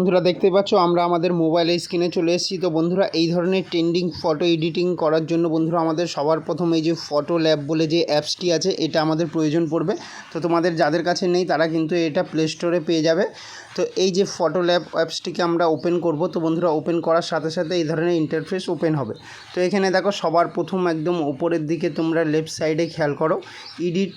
বন্ধুরা দেখতে পাচ্ছ, আমরা আমাদের মোবাইলের স্ক্রিনে চলে এসেছি। তো বন্ধুরা, এই ধরনের ট্রেন্ডিং ফটো এডিটিং করার জন্য বন্ধুরা, আমাদের সবার প্রথম এই যে ফটো ল্যাব বলে যে অ্যাপসটি আছে, এটা আমাদের প্রয়োজন পড়বে। তো তোমাদের যাদের কাছে নেই, তারা কিন্তু এটা প্লে স্টোরে পেয়ে যাবে। তো এই যে ফটো ল্যাব অ্যাপসটিকে আমরা ওপেন করব। তো বন্ধুরা ওপেন করার সাথে সাথে এই ধরনের ইন্টারফেস ওপেন হবে। তো এখানে দেখো, সবার প্রথম একদম উপরের দিকে তোমরা লেফট সাইডে খেয়াল করো। এডিট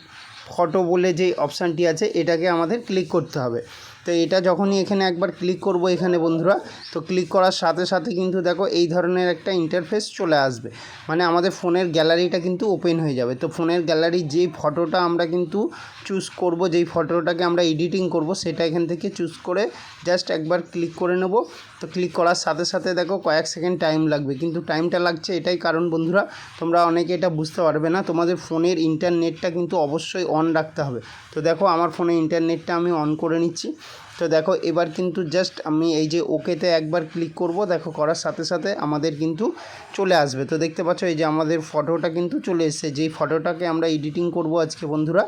ফটো বলে যে অপশানটি আছে, এটাকে আমাদের ক্লিক করতে হবে। তো এটা যখনই এখানে একবার ক্লিক করব এখানে বন্ধুরা, তো ক্লিক করার সাথে সাথে কিন্তু দেখো এই ধরনের একটা ইন্টারফেস চলে আসবে। মানে আমাদের ফোনের গ্যালারিটা কিন্তু ওপেন হয়ে যাবে। তো ফোনের গ্যালারির যেই ফটোটা আমরা কিন্তু চুজ করব, যেই ফটোটাকে আমরা এডিটিং করব, সেটা এখান থেকে চুজ করে জাস্ট একবার ক্লিক করে নেব। তো ক্লিক করার সাথে সাথে দেখো কয়েক সেকেন্ড টাইম লাগবে। কিন্তু টাইমটা লাগছে এটাই কারণ বন্ধুরা, তোমরা অনেকে এটা বুঝতে পারবে না। তোমাদের ফোনের ইন্টারনেটটা কিন্তু অবশ্যই অন রাখতে হবে। তো দেখো আমার ফোনে ইন্টারনেটটা আমি অন করে নিচ্ছি। তো দেখো, এবার কিন্তু জাস্ট আমি এই যে ওকেতে একবার ক্লিক করব, দেখো, করার সাথে সাথে আমাদের কিন্তু চলে আসবে। তো দেখতে পাচ্ছ, এই যে আমাদের ফটোটা কিন্তু চলে এসছে। যেই ফটোটাকে আমরা এডিটিং করব আজকে, বন্ধুরা,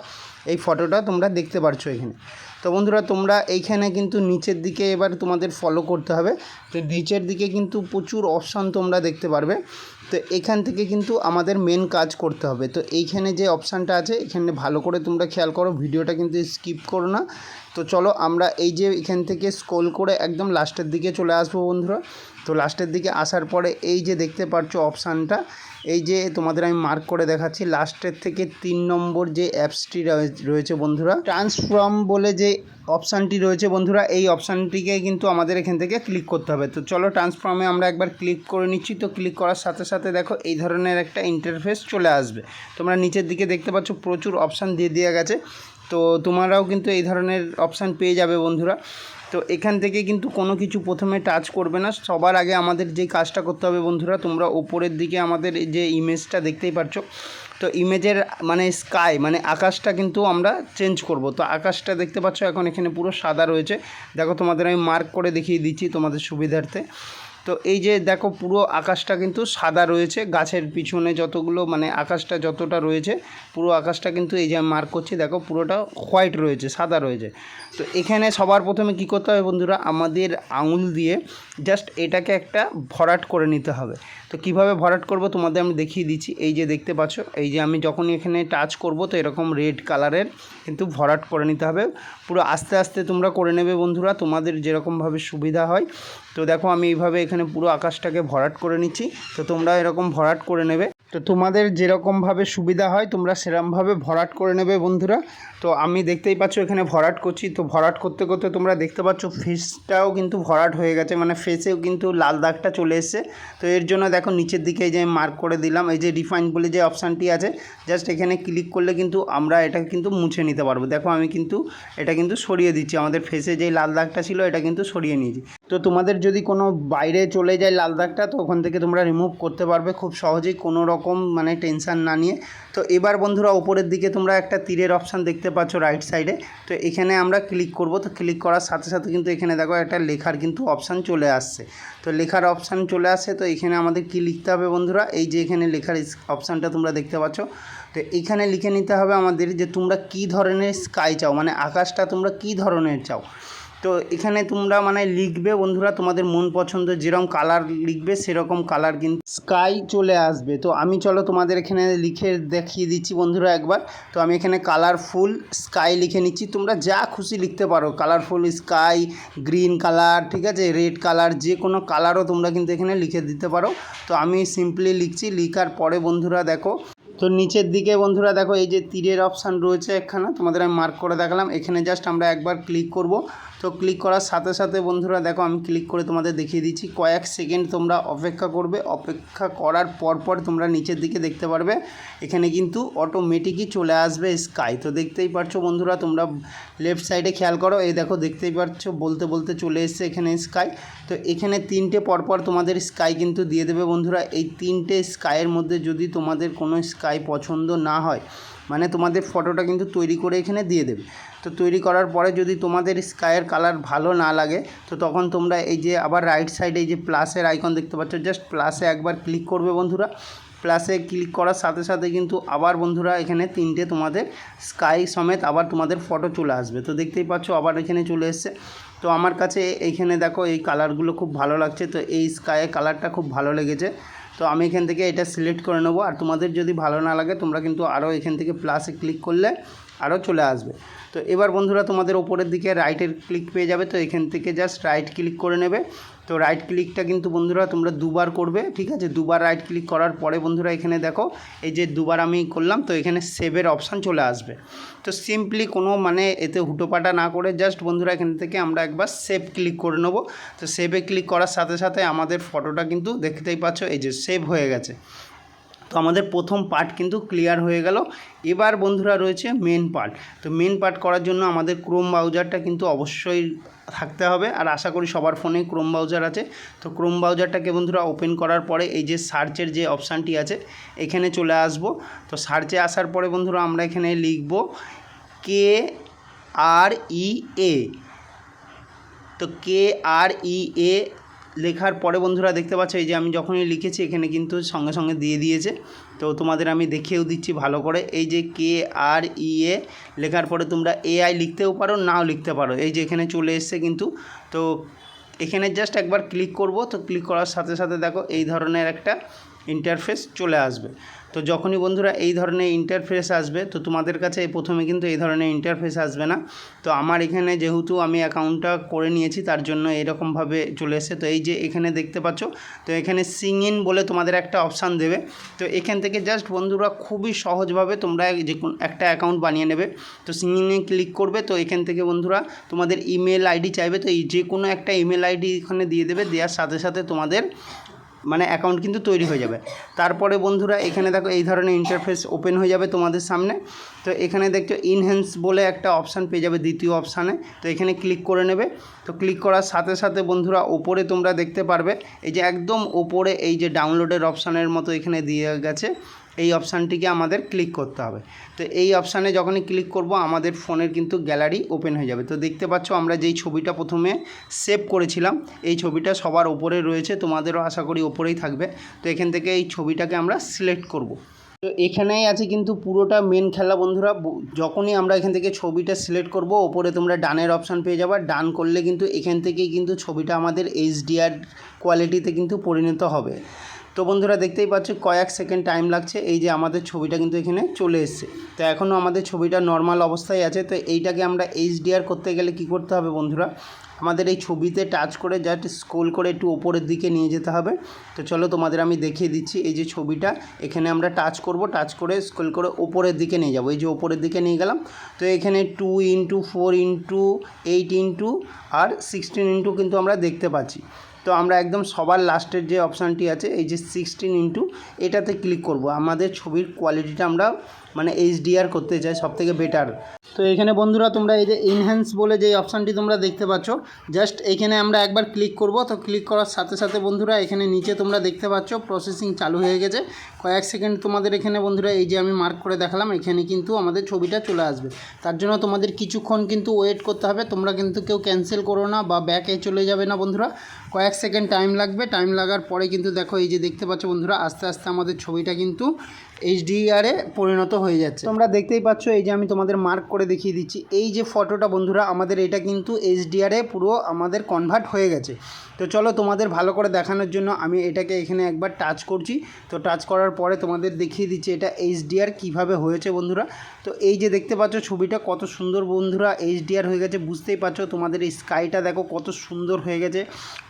এই ফটোটা তোমরা দেখতে পারছ এখানে। তো বন্ধুরা, তোমরা এইখানে কিন্তু নিচের দিকে এবার তোমাদের ফলো করতে হবে। তো নিচের দিকে কিন্তু প্রচুর অপশান তোমরা দেখতে পারবে। তো এখান থেকে কিন্তু আমাদের মেন কাজ করতে হবে। তো এইখানে যে অপশানটা আছে, এখানে ভালো করে তোমরা খেয়াল করো, ভিডিওটা কিন্তু স্কিপ করো না। তো চলো আমরা এই যে এখান থেকে স্ক্রোল করে একদম লাস্টের দিকে চলে আসব বন্ধুরা। তো লাস্টের দিকে আসার পরে এই যে দেখতে পাচ্ছ অপশানটা এই যে তোমাদের আমি মার্ক করে দেখাচ্ছি। লাস্টের থেকে তিন নম্বর যে অ্যাপসটি রয়েছে বন্ধুরা। ট্রান্সফর্ম বলে যে অপশানটি রয়েছে বন্ধুরা, এই অপশানটিকে কিন্তু আমাদের এখান থেকে ক্লিক করতে হবে। তো চলো ট্রান্সফর্মে আমরা একবার ক্লিক করে নিচ্ছি। তো ক্লিক করার সাথে সাথে দেখো এই ধরনের একটা ইন্টারফেস চলে আসবে। তোমরা নিচের দিকে দেখতে পাচ্ছ প্রচুর অপশান দিয়ে দেওয়া গেছে। তো তোমারাও কিন্তু এই ধরনের অপশান পেয়ে যাবে বন্ধুরা। তো এখান থেকে কিন্তু কোনো কিছু প্রথমে টাচ করবে না। সবার আগে আমাদের যে কাজটা করতে হবে বন্ধুরা, তোমরা ওপরের দিকে আমাদের যে ইমেজটা দেখতেই পাচ্ছ তো ইমেজের মানে স্কাই মানে আকাশটা কিন্তু আমরা চেঞ্জ করব। তো আকাশটা দেখতে পাচ্ছ, এখন এখানে পুরো সাদা রয়েছে। দেখো তোমাদের আমি মার্ক করে দেখিয়ে দিচ্ছি তোমাদের সুবিধার্থে। তো এই যে দেখো পুরো আকাশটা কিন্তু সাদা রয়েছে, গাছের পিছনে যতগুলো মানে আকাশটা যতটা রয়েছে, পুরো আকাশটা কিন্তু এই যে মার্ক করছি, দেখো পুরোটা হোয়াইট রয়েছে, সাদা রয়েছে। তো এখানে সবার প্রথমে কী করতে হবে বন্ধুরা, আমাদের আঙুল দিয়ে জাস্ট এটাকে একটা ভরাট করে নিতে হবে। তো কীভাবে ভরাট করব তোমাদের আমি দেখিয়ে দিচ্ছি, এই যে দেখতে পাচ্ছ, এই যে আমি যখন এখানে টাচ করব তো এরকম রেড কালারের কিন্তু ভরাট করে নিতে হবে। পুরো আস্তে আস্তে তোমরা করে নেবে বন্ধুরা, তোমাদের যেরকমভাবে সুবিধা হয়। তো দেখো আমি এইভাবে এখানে পুরো আকাশটাকে ভরাট করে নিচ্ছি। তো তোমরা এরকম ভরাট করে নেবে। তো তোমাদের যেরকমভাবে সুবিধা হয়, তোমরা সেরকমভাবে ভরাট করে নেবে বন্ধুরা। তো আমি দেখতেই পাচ্ছ এখানে ভরাট করছি। তো ভরাট করতে করতে তোমরা দেখতে পাচ্ছ ফেসটাও কিন্তু ভরাট হয়ে গেছে। মানে ফেসেও কিন্তু লাল দাগটা চলে এসছে। তো এর জন্য দেখো নিচের দিকে এই যে মার্ক করে দিলাম। এই যে রিফাইন বলে যে অপশানটি আছে জাস্ট এখানে ক্লিক করলে কিন্তু আমরা এটা কিন্তু মুছে নিতে পারব। দেখো আমি কিন্তু এটা কিন্তু সরিয়ে দিচ্ছি। আমাদের ফেসে যে লাল দাগটা ছিল, এটা কিন্তু সরিয়ে নিয়েছি। তো তোমাদের যদি কোনো বাইরে চলে যায় লাল দাগটা তো ওখান থেকে তোমরা রিমুভ করতে পারবে খুব সহজেই, কোনো রকম মানে টেনশান না নিয়ে। তো এবার বন্ধুরা ওপরের দিকে তোমরা একটা তীরের অপশান দেখতে পাচ্ছ রাইট সাইডে তো এখানে আমরা ক্লিক করব, তো ক্লিক করার সাথে সাথে কিন্তু এখানে দেখো একটা লেখার কিন্তু অপশান চলে আসছে। তো লেখার অপশান চলে আসে তো এখানে আমাদের কি লিখতে হবে বন্ধুরা? এই যে এখানে লেখার অপশানটা তোমরা দেখতে পাচ্ছ। তো এখানে লিখে নিতে হবে আমাদের যে তোমরা কি ধরনের স্কাই চাও মানে আকাশটা তোমরা কি ধরনের চাও? তো এখানে তোমরা মানে লিখবে বন্ধুরা, তোমাদের মন পছন্দ যেরকম কালার লিখবে, সেরকম কালার কিন্তু স্কাই চলে আসবে। তো আমি চলো তোমাদের এখানে লিখে দেখিয়ে দিচ্ছি বন্ধুরা একবার। তো আমি এখানে কালারফুল স্কাই লিখে নিচ্ছি। তোমরা যা খুশি লিখতে পারো। কালারফুল স্কাই গ্রিন কালার ঠিক আছে? রেড কালার যে কোনো কালারও তোমরা কিন্তু এখানে লিখে দিতে পারো। তো আমি সিম্পলি লিখছি। লিখার পরে বন্ধুরা দেখো, তো নিচের দিকে বন্ধুরা দেখো, এই যে তীরের অপশান রয়েছে এখানে। তোমাদের আমি মার্ক করে দেখালাম। এখানে জাস্ট আমরা একবার ক্লিক করব। তো ক্লিক করার সাথে সাথে বন্ধুরা দেখো আমি ক্লিক করে তোমাদের দেখিয়ে দিচ্ছি। কয়েক সেকেন্ড তোমরা অপেক্ষা করবে। অপেক্ষা করার পর পর তোমরা নিচের দিকে দেখতে পারবে। এখানে কিন্তু অটোমেটিকই চলে আসবে স্কাই তো দেখতেই পারছ বন্ধুরা, তোমরা লেফট সাইডে খেয়াল করো। এই দেখো দেখতেই পারছ, বলতে বলতে চলে এসছে এখানে স্কাই তো এখানে তিনটে পরপর তোমাদের স্কাই কিন্তু দিয়ে দেবে বন্ধুরা। এই তিনটে স্কাইয়ের মধ্যে যদি তোমাদের কোনো স্কাই পছন্দ না হয় মানে তোমাদের ফটোটা কিন্তু তৈরি করে এখানে দিয়ে দেবে। তো তৈরি করার পরে যদি তোমাদের স্কাইয়ের কালার ভালো না লাগে, তো তখন তোমরা এই যে আবার রাইট সাইডে এই যে প্লাসের আইকন দেখতে পাচ্ছ জাস্ট প্লাসে একবার ক্লিক করবে বন্ধুরা। প্লাসে ক্লিক করার সাথে সাথে কিন্তু আবার বন্ধুরা এখানে তিনটে তোমাদের স্কাই সমেত আবার তোমাদের ফটো চলে আসবে। তো দেখতেই পাচ্ছ আবার এখানে চলে এসছে। তো আমার কাছে এইখানে দেখো এই কালারগুলো খুব ভালো লাগছে, তো এই স্কায়ে কালারটা খুব ভালো লেগেছে। তো আমি এখান থেকে এটা সিলেক্ট করে নেব। আর তোমাদের যদি ভালো না লাগে, তোমরা কিন্তু আরও এখান থেকে প্লাসে ক্লিক করলে আরও চলে আসবে। তো এবার বন্ধুরা তোমাদের ওপরের দিকে রাইটের ক্লিক পেয়ে যাবে, তো এখান থেকে জাস্ট রাইট ক্লিক করে নেবে। তো রাইট ক্লিকটা কিন্তু বন্ধুরা তোমরা দুবার করবে, ঠিক আছে? দুবার রাইট ক্লিক করার পরে বন্ধুরা এখানে দেখো, এই যে দুবার আমি করলাম, তো এখানে সেভের অপশান চলে আসবে। তো সিম্পলি কোনো মানে এতে হুটোপাটা না করে জাস্ট বন্ধুরা এখান থেকে আমরা একবার সেভ ক্লিক করে নেব। তো সেভে ক্লিক করার সাথে সাথে আমাদের ফটোটা কিন্তু দেখতেই পাচ্ছ, এই যে সেভ হয়ে গেছে। তো আমাদের প্রথম পার্ট কিন্তু ক্লিয়ার হয়ে গেল। এবার বন্ধুরা রয়েছে মেন পার্ট তো মেন পার্ট করার জন্য আমাদের ক্রোম ব্রাউজারটা কিন্তু অবশ্যই থাকতে হবে। আর আশা করি সবার ফোনে ক্রোম ব্রাউজার আছে। তো ক্রোম ব্রাউজারটাকে বন্ধুরা ওপেন করার পরে এই যে সার্চের যে অপশানটি আছে, এখানে চলে আসব। তো সার্চে আসার পরে বন্ধুরা আমরা এখানে লিখব কে আর ই এ তো কে আর ই এ লেখার পরে বন্ধুরা দেখতে পাচ্ছ, এই যে আমি যখনই লিখেছি, এখানে কিন্তু সঙ্গে সঙ্গে দিয়ে দিয়েছে। তো তোমাদের আমি দেখিয়েও দিচ্ছি ভালো করে। এই যে কে আর ই এ লেখার পরে তোমরা এআই লিখতেও পারো, নাও লিখতে পারো। এই যে এখানে চলে এসছে কিন্তু। তো এখানে জাস্ট একবার ক্লিক করব। তো ক্লিক করার সাথে সাথে দেখো, এই ধরনের একটা ইন্টারফেস চলে আসবে। তো যখনই বন্ধুরা এই ধরনের ইন্টারফেস আসবে, তো তোমাদের কাছে প্রথমে কিন্তু এই ধরনের ইন্টারফেস আসবে না। তো আমার এখানে যেহেতু আমি অ্যাকাউন্টটা করে নিয়েছি, তার জন্য এরকমভাবে চলে এসেছে। তো এই যে এখানে দেখতে পাচ্ছ, তো এখানে সিং ইন বলে তোমাদের একটা অপশান দেবে। তো এখান থেকে জাস্ট বন্ধুরা খুবই সহজভাবে তোমরা যে একটা অ্যাকাউন্ট বানিয়ে নেবে। তো সিং ইনে ক্লিক করবে, তো এখান থেকে বন্ধুরা তোমাদের ইমেল আইডি চাইবে। তো এই যে কোনো একটা ইমেল আইডি এখানে দিয়ে দেবে। দেওয়ার সাথে সাথে তোমাদের মানে অ্যাকাউন্ট কিন্তু তৈরি হয়ে যাবে। তারপরে বন্ধুরা, এখানে দেখো এই ধরনের ইন্টারফেস ওপেন হয়ে যাবে তোমাদের সামনে। তো এখানে দেখছ ইনহ্যান্স বলে একটা অপশান পেয়ে যাবে দ্বিতীয় অপশানে তো এখানে ক্লিক করে নেবে। তো ক্লিক করার সাথে সাথে বন্ধুরা, ওপরে তোমরা দেখতে পারবে, এই যে একদম ওপরে এই যে ডাউনলোডের অপশানের মতো এখানে দিয়ে গেছে। এই অপশানটিকে আমাদের ক্লিক করতে হবে। তো এই অপশানে যখনই ক্লিক করব, আমাদের ফোনের কিন্তু গ্যালারি ওপেন হয়ে যাবে। তো দেখতে পাচ্ছ, আমরা যেই ছবিটা প্রথমে সেভ করেছিলাম, এই ছবিটা সবার ওপরে রয়েছে। তোমাদেরও আশা করি ওপরেই থাকবে। তো এখান থেকে এই ছবিটাকে আমরা সিলেক্ট করব। তো এখানেই আছে কিন্তু পুরোটা মেন খেলা বন্ধুরা। যখনই আমরা এখান থেকে ছবিটা সিলেক্ট করব, ওপরে তোমরা ডানের অপশান পেয়ে যাবে। ডান করলে কিন্তু এখান থেকেই কিন্তু ছবিটা আমাদের এইচডিআর কোয়ালিটিতে কিন্তু পরিণত হবে। তো বন্ধুরা দেখতেই পাচ্ছ, কয়েক সেকেন্ড টাইম লাগছে, এই যে আমাদের ছবিটা কিন্তু এখানে চলে এসছে। তো এখনও আমাদের ছবিটা নর্মাল অবস্থায় আছে, তো এইটাকে আমরা এইচডিআর করতে গেলে কি করতে হবে বন্ধুরা? আমাদের এই ছবিতে টাচ করে জাস্ট স্ক্রোল করে একটু ওপরের দিকে নিয়ে যেতে হবে। তো চলো তোমাদের আমি দেখিয়ে দিচ্ছি, এই যে ছবিটা, এখানে আমরা টাচ করব টাচ করে স্ক্রোল করে ওপরের দিকে নিয়ে যাব। এই যে ওপরের দিকে নিয়ে গেলাম, তো এখানে two into four into eight into আর সিক্সটিন ইন্টু কিন্তু আমরা দেখতে পাচ্ছি। তো আমরা একদম সবার লাস্টের যে অপশানটি আছে, এই যে সিক্সটিন ইন্টু এটাতে ক্লিক করব। আমাদের ছবির কোয়ালিটিটা আমরা মানে এইচডিআর করতে চাই সব থেকে বেটার তো এখানে বন্ধুরা, তোমরা এই যে ইনহ্যান্স বলে যে অপশানটি তোমরা দেখতে পাচ্ছ জাস্ট এখানে আমরা একবার ক্লিক করব। তো ক্লিক করার সাথে সাথে বন্ধুরা, এখানে নিচে তোমরা দেখতে পাচ্ছ প্রসেসিং চালু হয়ে গেছে। কয়েক সেকেন্ড তোমাদের এখানে বন্ধুরা, এই যে আমি মার্ক করে দেখালাম, এখানে কিন্তু আমাদের ছবিটা চলে আসবে। তার জন্য তোমাদের কিছুক্ষণ কিন্তু ওয়েট করতে হবে। তোমরা কিন্তু কেউ ক্যান্সেল করো না বা ব্যাকে চলে যাবে না বন্ধুরা। কয়েক সেকেন্ড টাইম লাগবে। টাইম লাগার পরে কিন্তু দেখো, এই যে দেখতে পাচ্ছ বন্ধুরা, আস্তে আস্তে আমাদের ছবিটা কিন্তু এইচডিআরে পরিণত হয়ে যাচ্ছে। তোমরা দেখতেই পাচ্ছ, এই যে আমি তোমাদের মার্ক করে দেখিয়ে দিচ্ছি। এই যে ফটোটা বন্ধুরা, আমাদের এটা কিন্তু এইচডিআরে পুরো আমাদের কনভার্ট হয়ে গেছে। তো চলো তোমাদের ভালো করে দেখানোর জন্য আমি এটাকে এখানে একবার টাচ করছি। তো টাচ করার পরে তোমাদের দেখিয়ে দিচ্ছি এটা এইচডিআর কীভাবে হয়েছে বন্ধুরা। তো এই যে দেখতে পাচ্ছ ছবিটা, কত সুন্দর বন্ধুরা এইচডিআর হয়ে গেছে। বুঝতেই পারছ, তোমাদের এই স্কাইটা দেখো কত সুন্দর হয়ে গেছে।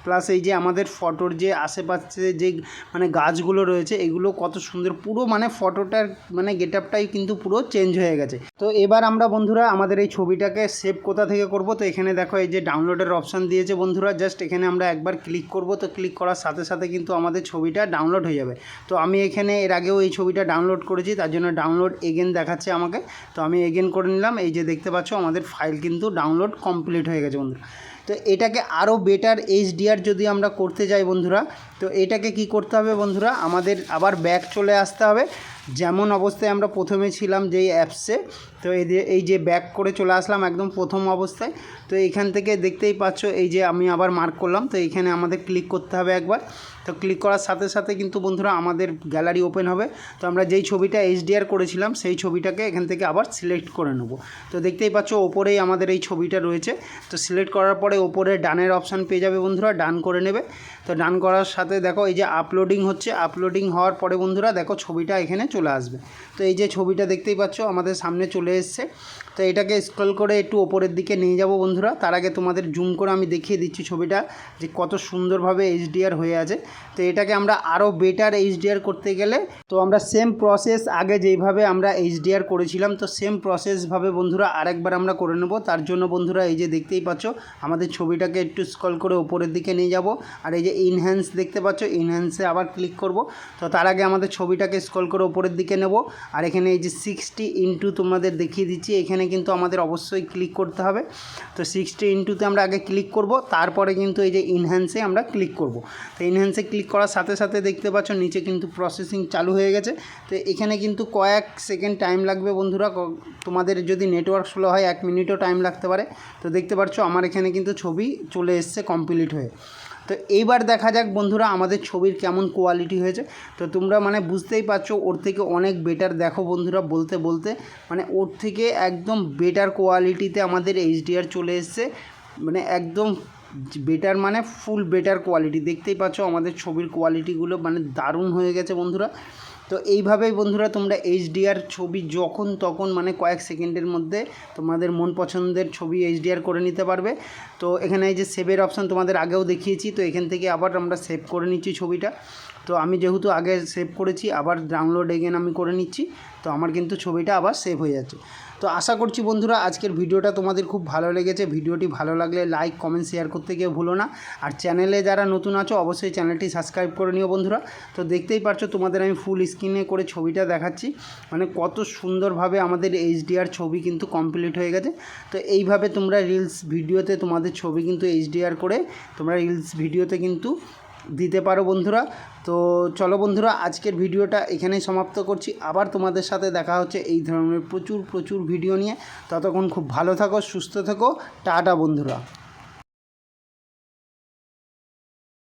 প্লাস এই যে আমাদের ফটোর যে আশেপাশে যে মানে গাছগুলো রয়েছে, এগুলো কত সুন্দর। পুরো মানে ফটোটার মানে গেট আপটাই কিন্তু পুরো চেঞ্জ হয়ে গেছে। তো এবার আমরা বন্ধুরা আমাদের এই ছবিটাকে সেভ কোথা থেকে করব? তো এখানে দেখো এই যে ডাউনলোডের অপশান দিয়েছে বন্ধুরা। জাস্ট এখানে আমরা একবার ক্লিক করব। তো ক্লিক করার সাথে সাথে কিন্তু আমাদের ছবিটা ডাউনলোড হয়ে যাবে। তো আমি এখানে এর আগেও এই ছবিটা ডাউনলোড করেছি, তার জন্য ডাউনলোড এগেন দেখাচ্ছে আমাকে। তো আমি এগেন করে নিলাম। এই যে দেখতে পাচ্ছ, আমাদের ফাইল কিন্তু ডাউনলোড কমপ্লিট হয়ে গেছে বন্ধুরা। তো এটাকে আরও বেটার এইচডিআর যদি আমরা করতে যাই বন্ধুরা, তো এটাকে কি করতে হবে বন্ধুরা? আমাদের আবার ব্যাক চলে আসতে হবে। যেমন অবস্থায় আমরা প্রথমে ছিলাম যেই অ্যাপসে, তো এই যে এই যে ব্যাক করে চলে আসলাম একদম প্রথম অবস্থায়, তো এইখান থেকে দেখতেই পাচ্ছ এই যে আমি আবার মার্ক করলাম, তো এইখানে আমাদের ক্লিক করতে হবে একবার, তো ক্লিক করার সাথে সাথে কিন্তু বন্ধুরা আমাদের গ্যালারি ওপেন হবে, তো আমরা যেই ছবিটা এইচডিআর করেছিলাম সেই ছবিটাকে এখান থেকে আবার সিলেক্ট করে নেব, তো দেখতেই পাচ্ছ ওপরেই আমাদের এই ছবিটা রয়েছে, তো সিলেক্ট করার পরে ওপরে ডানের অপশান পেয়ে যাবে বন্ধুরা ডান করে নেবে, তো ডান করার সাথে দেখো এই যে আপলোডিং হচ্ছে আপলোডিং হওয়ার পরে বন্ধুরা দেখো ছবিটা এখানে চলে আসবে। তো এই যে ছবিটা দেখতেই পাচ্ছ আমাদের সামনে চলে এসছে। তো এটাকে স্ক্রল করে একটু ওপরের দিকে নিয়ে যাব বন্ধুরা। তার আগে তোমাদের জুম করে আমি দেখিয়ে দিচ্ছি ছবিটা, যে কত সুন্দরভাবে এইচডিআর হয়ে আছে। তো এটাকে আমরা আরও বেটার এইচডিআর করতে গেলে, তো আমরা সেম প্রসেস আগে যেইভাবে আমরা এইচডিআর করেছিলাম, তো সেম প্রসেসভাবে বন্ধুরা আরেকবার আমরা করে নেব। তার জন্য বন্ধুরা এই যে দেখতেই পাচ্ছ, আমাদের ছবিটাকে একটু স্ক্রল করে ওপরের দিকে নিয়ে যাব। আর এই যে ইনহ্যান্স দেখতে পাচ্ছ ইনহ্যান্সে আবার ক্লিক করব। তো তার আগে আমাদের ছবিটাকে স্ক্রল করে ওপরের দিকে নেব। আর এখানে এই যে সিক্সটি ইন্টু তোমাদের দেখিয়ে দিচ্ছি, এখানে কিন্তু আমাদের অবশ্যই ক্লিক করতে হবে। তো সিক্সটি ইন্টুতে আমরা আগে ক্লিক করব, তারপরে কিন্তু এই যে ইনহ্যান্সে আমরা ক্লিক করব। তো ইনহ্যান্সে ক্লিক করার সাথে সাথে দেখতে পাচ্ছ নিচে কিন্তু প্রসেসিং চালু হয়ে গেছে। তো এখানে কিন্তু কয়েক সেকেন্ড টাইম লাগবে বন্ধুরা তোমাদের যদি নেটওয়ার্ক স্লো হয়, এক মিনিটও টাইম লাগতে পারে। তো দেখতে পাচ্ছ আমার এখানে কিন্তু ছবি চলে এসছে কমপ্লিট হয়ে। তো এইবার দেখা যাক বন্ধুরা আমাদের ছবির কেমন কোয়ালিটি হয়েছে। তো তোমরা মানে বুঝতেই পারছ, ওর থেকে অনেক বেটার দেখো বন্ধুরা বলতে বলতে। মানে ওর থেকে একদম বেটার কোয়ালিটিতে আমাদের এইচডিআর চলে এসছে। মানে একদম বেটার মানে ফুল বেটার কোয়ালিটি দেখতেই পাচ্ছ আমাদের ছবির কোয়ালিটিগুলো মানে দারুণ হয়ে গেছে বন্ধুরা। তো এইভাবেই বন্ধুরা তোমরা এইচডিআর ছবি যখন তখন মানে কয়েক সেকেন্ডের মধ্যে তোমাদের মন পছন্দের ছবি এইচডিআর করে নিতে পারবে। তো এখানে এই যে সেভের অপশান তোমাদের আগেও দেখিয়েছি, তো এখান থেকে আবার আমরা সেভ করে নিচ্ছি ছবিটা। তো আমি যেহেতু আগে সেভ করেছি, আবার ডাউনলোড এগেন আমি করে নিচ্ছি, তো আমার কিন্তু ছবিটা আবার সেভ হয়ে যাচ্ছে। তো আশা করছি বন্ধুরা আজকের ভিডিওটা তোমাদের খুব ভালো লেগেছে। ভিডিওটি ভালো লাগলে লাইক কমেন্ট শেয়ার করতে গিয়ে ভুলো না। আর চ্যানেলে যারা নতুন আছো, অবশ্যই চ্যানেলটি সাবস্ক্রাইব করে নিও বন্ধুরা। তো দেখতেই পারছ তোমাদের আমি ফুল স্ক্রিনে করে ছবিটা দেখাচ্ছি। মানে কত সুন্দরভাবে আমাদের এইচডিআর ছবি কিন্তু কমপ্লিট হয়ে গেছে। তো এইভাবে তোমরা রিলস ভিডিওতে তোমাদের ছবি কিন্তু এইচডিআর করে তোমরা রিলস ভিডিওতে কিন্তু দিতে পারো বন্ধুরা। তো চলো বন্ধুরা, আজকের ভিডিওটা এখানেই সমাপ্ত করছি। আবার তোমাদের সাথে দেখা হচ্ছে এই ধরনের প্রচুর প্রচুর ভিডিও নিয়ে। ততক্ষণ খুব ভালো থাকো, সুস্থ থাকো। টাটা বন্ধুরা।